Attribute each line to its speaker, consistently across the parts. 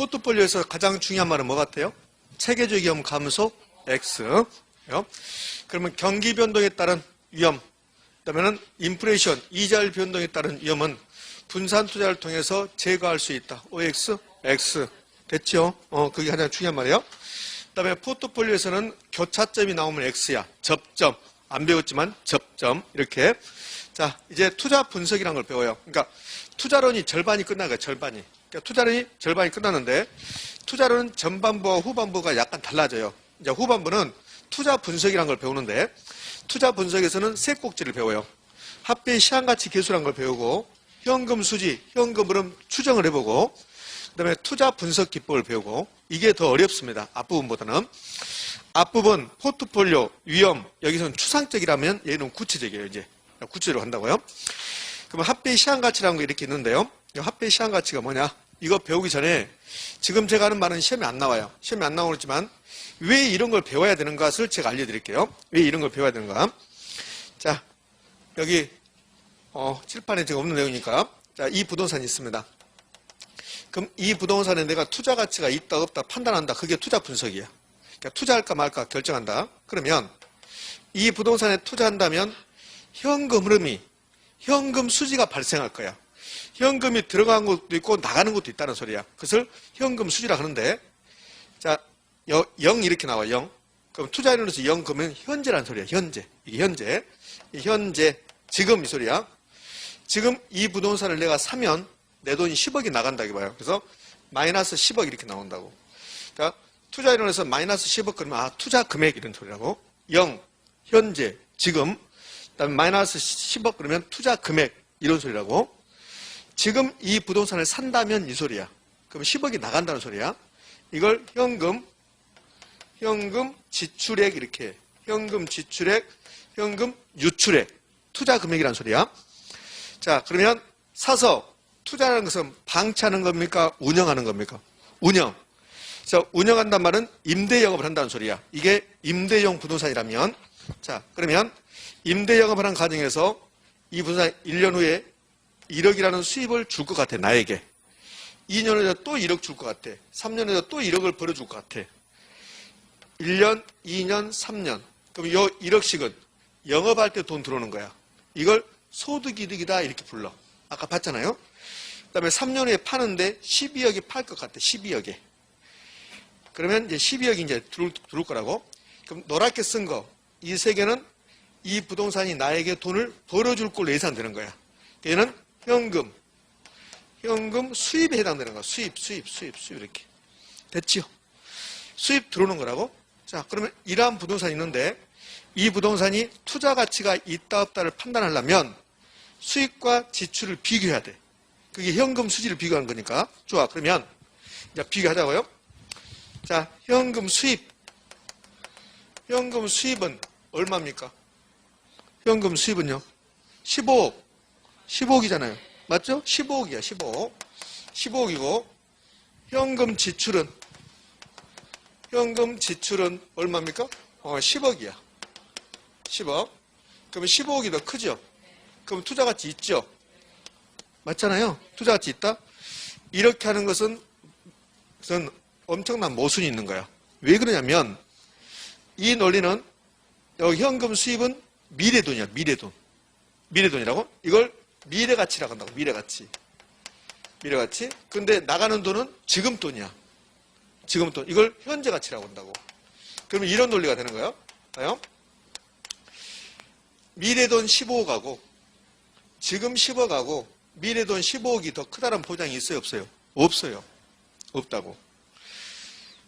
Speaker 1: 포트폴리오에서 가장 중요한 말은 뭐 같아요? 체계적 위험 감소 X. 요. 그러면 경기 변동에 따른 위험. 그다음에는 인플레이션 이자율 변동에 따른 위험은 분산 투자를 통해서 제거할 수 있다. OX, X. 됐죠? 어, 그게 가장 중요한 말이에요. 그다음에 포트폴리오에서는 교차점이 나오면 X야. 접점. 안 배웠지만 접점. 이렇게. 자, 이제 투자 분석이라는 걸 배워요. 그러니까 투자론이 절반이 끝나가 절반이. 그러니까 투자론이 절반이 끝났는데 투자론은 전반부와 후반부가 약간 달라져요. 이제 후반부는 투자 분석이라는 걸 배우는데 투자 분석에서는 세 꼭지를 배워요. 합계 시한가치 계수라는 걸 배우고 현금 수지, 현금 흐름 추정을 해보고 그다음에 투자 분석 기법을 배우고 이게 더 어렵습니다. 앞부분보다는 앞부분 포트폴리오 위험 여기서는 추상적이라면 얘는 구체적이에요. 이제 구체적으로 한다고요. 그러면 합계 시한가치라는 거 이렇게 있는데요. 이 합계 시한 가치가 뭐냐? 이거 배우기 전에 지금 제가 하는 말은 시험에 안 나와요. 시험에 안 나오지만 왜 이런 걸 배워야 되는 것을 제가 알려드릴게요. 왜 이런 걸 배워야 되는가? 자, 여기 어, 칠판에 지금 없는 내용이니까 자, 이 부동산이 있습니다. 그럼 이 부동산에 내가 투자 가치가 있다 없다 판단한다. 그게 투자 분석이야. 그러니까 투자할까 말까 결정한다. 그러면 이 부동산에 투자한다면 현금 흐름이 현금 수지가 발생할 거야. 현금이 들어간 것도 있고 나가는 것도 있다는 소리야. 그것을 현금 수지라 하는데 자, 0 이렇게 나와 0. 그럼 투자인으로서 0 그러면 현재라는 소리야. 현재. 이게 현재. 이 현재 지금 이 소리야. 지금 이 부동산을 내가 사면 내 돈이 10억이 나간다고 봐요. 그래서 마이너스 10억 이렇게 나온다고. 그러니까 투자인원에서 마이너스 10억 그러면 아 투자 금액 이런 소리라고. 0 현재 지금 그다음에 마이너스 10억 그러면 투자 금액 이런 소리라고. 지금 이 부동산을 산다면 이 소리야. 그럼 10억이 나간다는 소리야. 이걸 현금 현금 지출액 이렇게 해. 현금 지출액, 현금 유출액, 투자 금액이란 소리야. 자, 그러면 사서 투자하는 것은 방치하는 겁니까? 운영하는 겁니까? 운영. 자, 운영한단 말은 임대 영업을 한다는 소리야. 이게 임대용 부동산이라면 자, 그러면 임대 영업을 하는 과정에서 이 부동산 1년 후에 1억이라는 수입을 줄 것 같아, 나에게. 2년 후에 또 1억 줄 것 같아. 3년 후에 또 1억을 벌어줄 것 같아. 1년, 2년, 3년. 그럼 요 1억씩은 영업할 때 돈 들어오는 거야. 이걸 소득이득이다 이렇게 불러. 아까 봤잖아요. 그 다음에 3년 후에 파는데 12억이 팔 것 같아. 12억에. 그러면 이제 12억이 이제 들어올, 들어올 거라고. 그럼 노랗게 쓴 거. 이 세 개는 이 부동산이 나에게 돈을 벌어줄 걸로 예상되는 거야. 얘는 현금. 현금 수입에 해당되는 거야. 수입, 수입, 수입, 수입 이렇게. 됐지요? 수입 들어오는 거라고? 자, 그러면 이러한 부동산이 있는데 이 부동산이 투자 가치가 있다 없다를 판단하려면 수입과 지출을 비교해야 돼. 그게 현금 수지를 비교하는 거니까. 좋아. 그러면 이제 비교하자고요. 자, 현금 수입. 현금 수입은 얼마입니까? 현금 수입은요? 15억. 15억이잖아요. 맞죠? 15억이야, 15억. 15억이고 현금 지출은 현금 지출은 얼마입니까? 어, 10억이야. 10억. 그러면 15억이 더 크죠? 그럼 투자 가치 있죠? 맞잖아요? 투자 가치 있다? 이렇게 하는 것은, 것은 엄청난 모순이 있는 거야. 왜 그러냐면, 이 논리는, 여기 현금 수입은 미래 돈이야, 미래 돈. 미래 돈이라고? 이걸 미래가치라고 한다고, 미래가치. 미래가치. 근데 나가는 돈은 지금 돈이야. 지금 돈. 이걸 현재 가치라고 한다고. 그러면 이런 논리가 되는 거예요. 봐요. 미래 돈 15억하고 지금 10억하고 미래 돈 15억이 더 크다는 보장이 있어요, 없어요? 없어요. 없다고.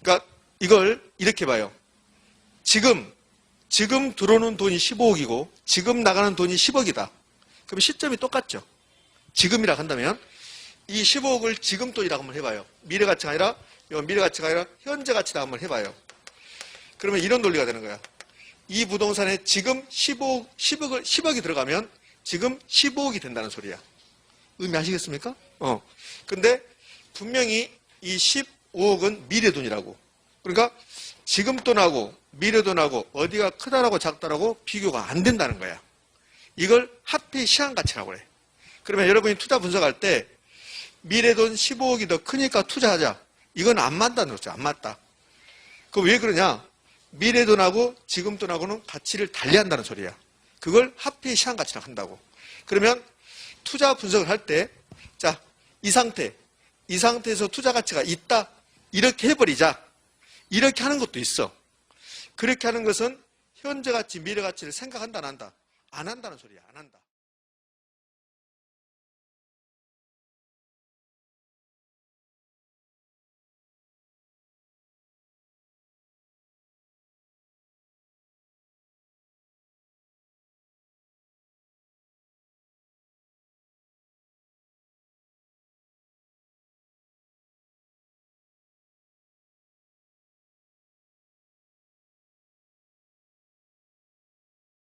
Speaker 1: 그러니까 이걸 이렇게 봐요. 지금 지금 들어오는 돈이 15억이고 지금 나가는 돈이 10억이다. 그럼 시점이 똑같죠. 지금이라 한다면 이 15억을 지금 돈이라고 한번 해봐요. 미래 가치가 아니라 미래 가치가 아니라 현재 가치다 한번 해봐요. 그러면 이런 논리가 되는 거야. 이 부동산에 지금 15억, 10억을, 10억이 들어가면 지금 15억이 된다는 소리야. 의미하시겠습니까? 어. 근데 분명히 이 15억은 미래 돈이라고. 그러니까 지금 돈하고 미래 돈하고 어디가 크다라고 작다라고 비교가 안 된다는 거야. 이걸 합의 시한 가치라고 그래. 그러면 여러분이 투자 분석할 때 미래 돈 15억이 더 크니까 투자하자. 이건 안 맞다는 거죠. 안 맞다. 그왜 그러냐? 미래 돈하고 지금 돈하고는 가치를 달리한다는 소리야. 그걸 합의 시한 가치라고 한다고. 그러면 투자 분석을 할 때, 자, 이 상태, 이 상태에서 투자 가치가 있다. 이렇게 해버리자. 이렇게 하는 것도 있어. 그렇게 하는 것은 현재 가치, 미래 가치를 생각한다, 안 한다? 안 한다는 소리야. 안 한다.